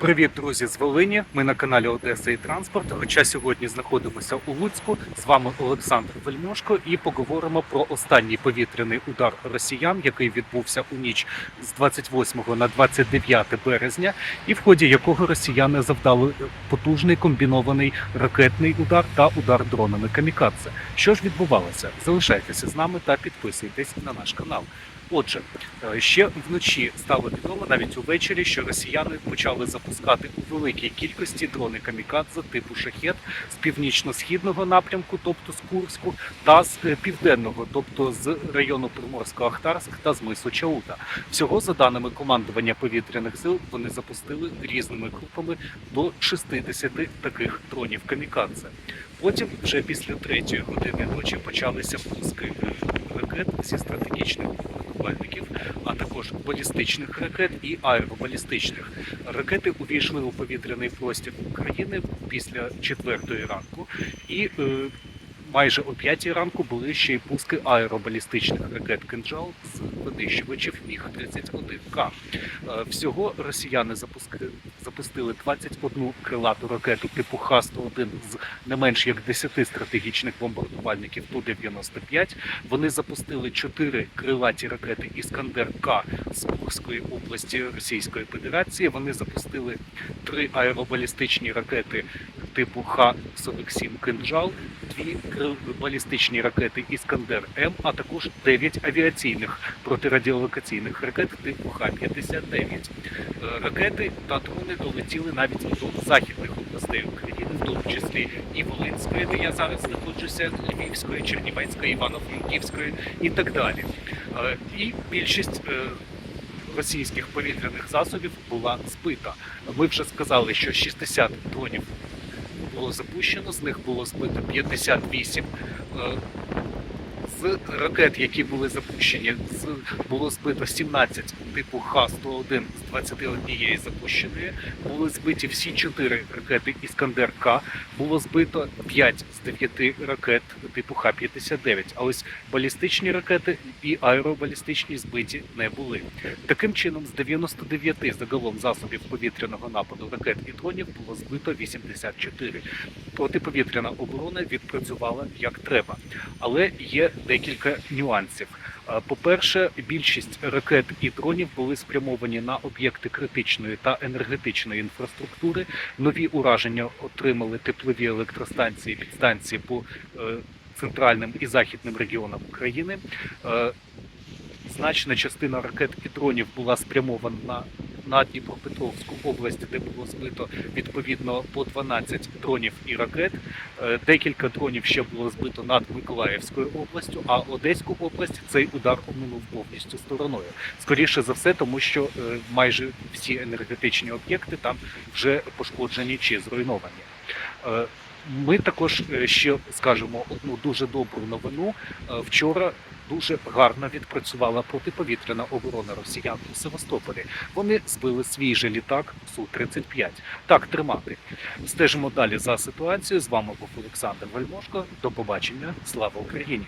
Привіт, друзі, з Волині. Ми на каналі Одеса і Транспорт. Хоча сьогодні знаходимося у Луцьку. З вами Олександр Вельмошко і поговоримо про останній повітряний удар росіян, який відбувся у ніч з 28 на 29 березня, і в ході якого росіяни завдали потужний комбінований ракетний удар та удар дронами камікадзе. Що ж відбувалося? Залишайтеся з нами та підписуйтесь на наш канал. Отже, е, ще вночі стало відомо навіть увечері, що росіяни почали запускати у великій кількості дрони камікадзе типу шахет з північно-східного напрямку, тобто з Курську, та з е, південного, тобто з району Приморсько-Ахтарськ та з мису Чаута. Всього за даними командування повітряних сил, вони запустили різними групами до 60 таких дронів камікадзе. Потім, вже після третьої години ночі, почалися пуски ракет зі стратегічних бомбардувальників, а також балістичних ракет і аеробалістичних. Ракети увійшли у повітряний простір України після четвертої ранку, і е, майже о п'ятій ранку були ще й пуски аеробалістичних ракет «Кинджал» з винищувачів Міг-31К. Е, Всього росіяни запустили 21 крилату ракету типу Х-101 з не менш як 10 стратегічних бомбардувальників Ту-95. Вони запустили 4 крилаті ракети Іскандер-К з Курської області Російської Федерації. Вони запустили 3 аеробалістичні ракети типу Х-47 «Кинджал», дві балістичні ракети Іскандер М, а також 9 авіаційних протирадіолокаційних ракет типу Х-59. Е, Ракети та дрони долетіли навіть до західних областей України, в тому числі і Волинської, де я зараз знаходжуся, Львівської, Чернівецької, Івано-Франківської і так далі. Е, І більшість е, російських повітряних засобів була збита. Ми вже сказали, що 60 дронів було запущено, з них було збито 58. З ракет, які були запущені, з було збито 17 типу Х-101 з 21 запущеної. Були збиті всі 4 ракети Іскандер-К. Було збито 5 з 9 ракет типу Х-59. А ось балістичні ракети і аеробалістичні збиті не були. Таким чином, з 99 загалом засобів повітряного нападу ракет і дронів було збито 84. Протиповітряна оборона відпрацювала як треба, але є декілька нюансів. Е, По-перше, більшість ракет і дронів були спрямовані на об'єкти критичної та енергетичної інфраструктури. Нові ураження отримали теплові електростанції, підстанції по е, центральним і західним регіонам України. Е, Значна частина ракет і дронів була спрямована на, на Дніпропетровську область, де було збито відповідно по 12 дронів і ракет. Е, Декілька дронів ще було збито над Миколаївською областю, а Одеську область цей удар оминув повністю стороною. Скоріше за все, тому що е, майже всі енергетичні об'єкти там вже пошкоджені чи зруйновані. Ми також е, ще скажемо одну дуже добру новину. Е, Вчора дуже гарно відпрацювала протиповітряна оборона росіян у Севастополі. Вони збили свій же літак Су-35. Так тримати. Стежимо далі за ситуацією. З вами був Олександр Вельмошко. До побачення. Слава Україні!